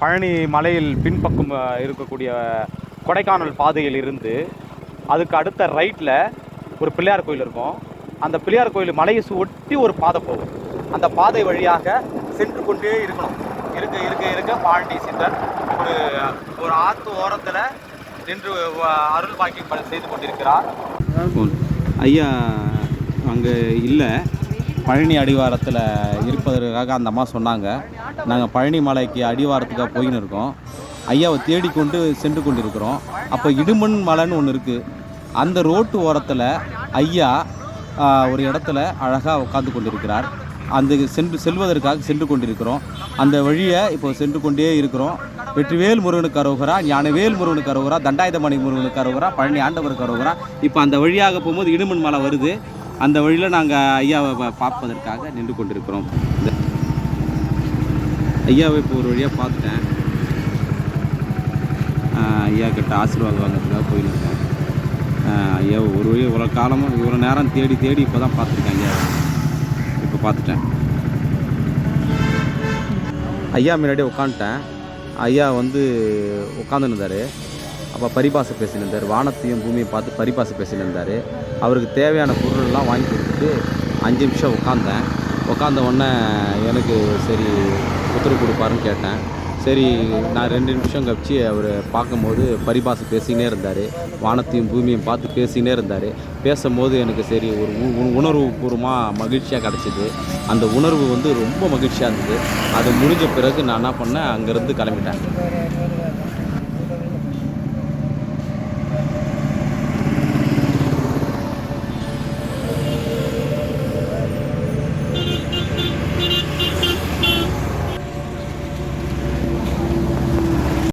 பழனி மலையில் பின்பக்கம் இருக்கக்கூடிய கொடைக்கானல் பாதையில் இருந்து அதுக்கு அடுத்த ரைட்டில் ஒரு பிள்ளையார் கோயில் இருக்கும். அந்த பிள்ளையார் கோயில் மலையை ஒட்டி ஒரு பாதை போகும். அந்த பாதை வழியாக சென்று கொண்டே இருக்கணும். இருக்க இருக்க இருக்க பாண்டி சித்தர் ஒரு ஒரு ஆற்று ஓரத்தில் நின்று அருள் பாக்கியம் செய்து கொண்டிருக்கிறார். ஐயா அங்கே இல்லை. பழனி அடிவாரத்தில் இருப்பதற்காக அந்த அம்மா சொன்னாங்க. நாங்கள் பழனி மலைக்கு அடிவாரத்துக்காக போயின்னு இருக்கோம். ஐயாவை தேடிக்கொண்டு சென்று கொண்டிருக்கிறோம். அப்போ இடுமண் மலைன்னு ஒன்று இருக்குது அந்த ரோட்டு ஓரத்தில் ஐயா ஒரு இடத்துல அழகாக உட்காந்து கொண்டிருக்கிறார். அந்த சென்று செல்வதற்காக சென்று கொண்டிருக்கிறோம். அந்த வழியை இப்போ சென்று கொண்டே இருக்கிறோம். வெற்றிவேல் முருகனுக்கு அரோகரா ஞானவேல் முருகனுக்கு அரோகரா தண்டாயுதமணி முருகனுக்கு அரோகரா பழனி ஆண்டவருக்கு அரோகரா இப்போ அந்த வழியாக போகும்போது இடுமன் மலை வருது. அந்த வழியில் நாங்கள் ஐயாவை பார்ப்பதற்காக நின்று கொண்டிருக்கிறோம். ஐயாவை இப்போ ஒரு வழியாக பார்த்துட்டேன் ஐயா கிட்ட ஆசீர்வாதம் வாங்கிறதுக்காக போயிருக்கேன் ஐயா ஒரு வழி இவ்வளோ காலமும் இவ்வளோ நேரம் தேடி தேடி இப்போ தான் பார்த்துருக்கேன் ஐயா. இப்போ பார்த்துட்டேன். ஐயா முன்னாடி உட்காந்துட்டேன். ஐயா வந்து உட்காந்துருந்தார் அப்போ பரிபாசை பேசினிருந்தார். வானத்தையும் பூமியை பார்த்து பரிபாசை பேசினிருந்தார். அவருக்கு தேவையான பொருளெல்லாம் வாங்கி கொடுத்துட்டு அஞ்சு நிமிஷம் உட்காந்தேன் உட்காந்த உடனே எனக்கு சரி உத்தரவு கொடுப்பாருன்னு கேட்டேன். சரி நான் ரெண்டு நிமிஷம் கழிச்சு அவர் பார்க்கும்போது பரிபாசை பேசினே இருந்தார். வானத்தையும் பூமியும் பார்த்து பேசினே இருந்தார். பேசும்போது எனக்கு சரி ஒரு உ- உ- உணர்வு பூர்வமாக மகிழ்ச்சியாக கிடச்சிது. அந்த உணர்வு வந்து ரொம்ப மகிழ்ச்சியாக இருந்தது. அது முடிஞ்ச பிறகு நான் என்ன பண்ணேன் அங்கேருந்து கிளம்பிட்டேன்.